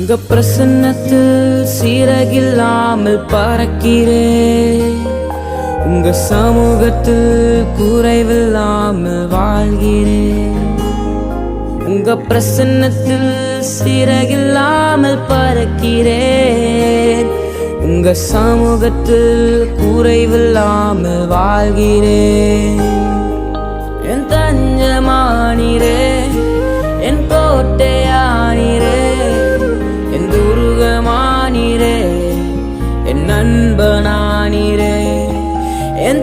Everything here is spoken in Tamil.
உங்க பிரசன்னத்தில் சீரகில்லாமல் பறக்கிறே. உங்க சமூகத்தில் குறைவில்லாமல் வாழ்கிறே. உங்க பிரசன்னத்தில் சீரகில்லாமல் பறக்கிறேன் உங்க சமூகத்தில் குறைவில்லாமல் வாழ்கிறேன் என் தஞ்சமானிரே. என் நண்பனானிரே என்